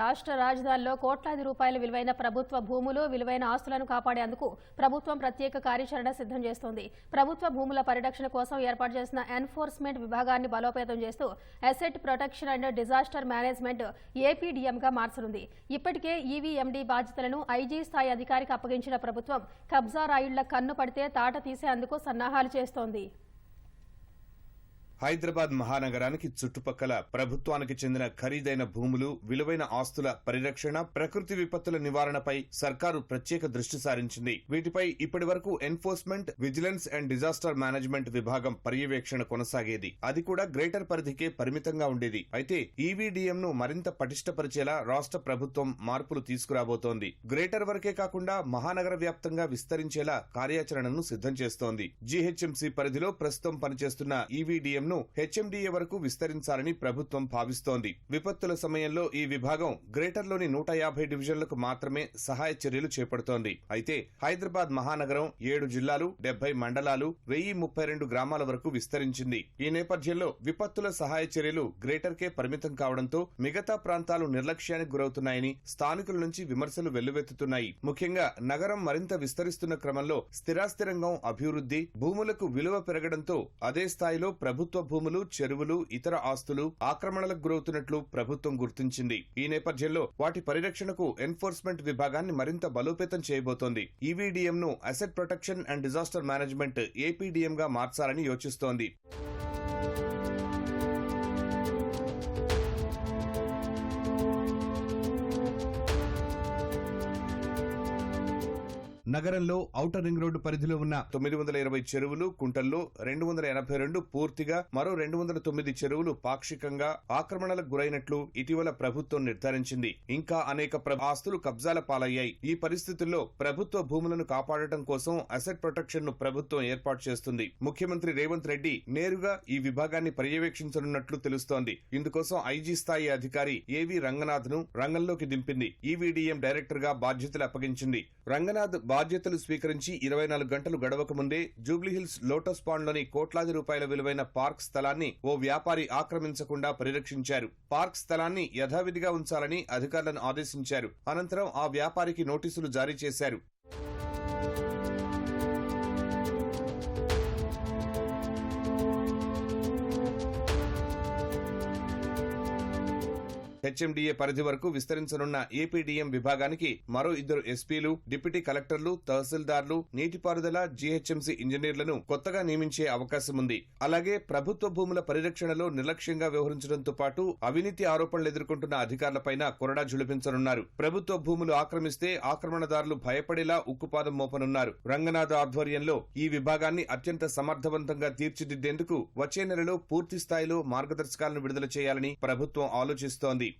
రాష్ట్ర రాజధానిలో కోట్లాది రూపాయల విలువైన ప్రభుత్వ భూములు విలువైన ఆస్తులను కాపాడేందుకు ప్రభుత్వం ప్రత్యేక కార్యాచరణ సిద్ధం చేస్తోంది. ప్రభుత్వ భూముల పరిరక్షణ కోసం ఏర్పాటు చేసిన ఎన్ఫోర్స్మెంట్ విభాగాన్ని బలోపేతం చేస్తూ asset protection and disaster management ఏపీడీఎంగా మార్చనుంది. ఇప్పటికే ఈవీఎండీ బాధ్యతలను ఐజీ స్థాయి అధికారికి అప్పగించిన ప్రభుత్వం కబ్జా రాయుళ్ళ కన్ను పడితే తాట తీసేందుకు సన్నాహాలు చేస్తోంది. హైదరాబాద్ మహానగరానికి చుట్టుపక్కల ప్రభుత్వానికి చెందిన ఖరీదైన భూములు విలువైన ఆస్తుల పరిరక్షణ ప్రకృతి విపత్తుల నివారణపై సర్కారు ప్రత్యేక దృష్టి సారించింది. వీటిపై ఇప్పటి వరకు enforcement vigilance and disaster management విభాగం పర్యవేక్షణ కొనసాగేది. అది కూడా గ్రేటర్ పరిధికే పరిమితంగా ఉండేది. అయితే ఈవీడీఎం ను మరింత పటిష్టపరిచేలా రాష్ట్ర ప్రభుత్వం మార్పులు తీసుకురాబోతోంది. గ్రేటర్ వరకే కాకుండా మహానగర వ్యాప్తంగా విస్తరించేలా కార్యాచరణను సిద్ధం చేస్తోంది. జీహెచ్ఎంసీ పరిధిలో ప్రస్తుతం పనిచేస్తున్న ఈవీడీఎం ను హెచ్ఎండిఏ వరకు విస్తరించాలని ప్రభుత్వం భావిస్తోంది. విపత్తుల సమయంలో ఈ విభాగం గ్రేటర్లోని నూట యాభై డివిజన్లకు మాత్రమే సహాయ చర్యలు చేపడుతోంది. అయితే హైదరాబాద్ మహానగరం ఏడు జిల్లాలు డెబ్బై మండలాలు వెయ్యి ముప్పై రెండు గ్రామాల వరకు విస్తరించింది. ఈ నేపథ్యంలో విపత్తుల సహాయ చర్యలు గ్రేటర్ కే పరిమితం కావడంతో మిగతా ప్రాంతాలు నిర్లక్ష్యానికి గురవుతున్నాయని స్థానికుల నుంచి విమర్శలు వెల్లువెత్తుతున్నాయి. ముఖ్యంగా నగరం మరింత విస్తరిస్తున్న క్రమంలో స్థిరాస్తి రంగం అభివృద్ధి భూములకు విలువ పెరగడంతో అదే స్థాయిలో ప్రభుత్వ ప్రభుత్వ భూములు చెరువులు ఇతర ఆస్తులు ఆక్రమణలకు గురవుతున్నట్లు ప్రభుత్వం గుర్తించింది. ఈ నేపథ్యంలో వాటి పరిరక్షణకు ఎన్ఫోర్స్మెంట్ విభాగాన్ని మరింత బలోపేతం చేయబోతోంది. ఈవీడీఎం ను asset protection and disaster management APDM గా మార్చాలని యోచిస్తోంది. నగరంలో ఔటర్ రింగ్ రోడ్డు పరిధిలో ఉన్న తొమ్మిది వందల ఇరవై చెరువులు కుంటల్లో రెండు వందల ఎనభై రెండు పూర్తిగా మరో రెండు వందల తొమ్మిది చెరువులు పాక్షికంగా ఆక్రమణలకు గురైనట్లు ఇటీవల ప్రభుత్వం నిర్ధారించింది. ఇంకా అనేక ఆస్తులు కబ్జాల పాలయ్యాయి. ఈ పరిస్థితుల్లో ప్రభుత్వ భూములను కాపాడటం కోసం అసెట్ ప్రొటెక్షన్ను ప్రభుత్వం ఏర్పాటు చేస్తుంది. ముఖ్యమంత్రి రేవంత్ రెడ్డి నేరుగా ఈ విభాగాన్ని పర్యవేక్షించనున్నట్లు తెలుస్తోంది. ఇందుకోసం ఐజీ స్థాయి అధికారి ఏవి రంగనాథ్ను రంగంలోకి దింపింది. ఈవీడీఎం డైరెక్టర్గా బాధ్యతలు అప్పగించింది. రంగనాథ్ బాధ్యతలు స్వీకరించి ఇరవై నాలుగు గంటలు గడవక ముందే జూబ్లీహిల్స్ లోటస్ పాండ్లోని కోట్లాది రూపాయల విలువైన పార్క్ స్థలాన్ని ఓ వ్యాపారి ఆక్రమించకుండా పరిరక్షించారు. పార్క్ స్థలాన్ని యథావిధిగా ఉంచాలని అధికారులను ఆదేశించారు. అనంతరం ఆ వ్యాపారికి నోటీసులు జారీ చేశారు. హెచ్ఎండిఏ పరిధి వరకు విస్తరించనున్న ఏపీడీఎం విభాగానికి మరో ఇద్దరు ఎస్పీలు డిప్యూటీ కలెక్టర్లు తహసీల్దార్లు నీటిపారుదల జీహెచ్ఎంసీ ఇంజనీర్లను కొత్తగా నియమించే అవకాశం ఉంది. అలాగే ప్రభుత్వ భూముల పరిరక్షణలో నిర్లక్ష్యంగా వ్యవహరించడంతో పాటు అవినీతి ఆరోపణలు ఎదుర్కొంటున్న అధికారులపైన కొరడా జులిపించనున్నారు ప్రభుత్వ భూములు ఆక్రమిస్తే ఆక్రమణదారులు భయపడేలా ఉక్కుపాదం మోపనున్నారు. రంగనాథ్ ఆధ్వర్యంలో ఈ విభాగాన్ని అత్యంత సమర్థవంతంగా తీర్చిదిద్దేందుకు వచ్చే నెలలో పూర్తి స్థాయిలో మార్గదర్శకాలను విడుదల చేయాలని ప్రభుత్వం ఆలోచిస్తోంది.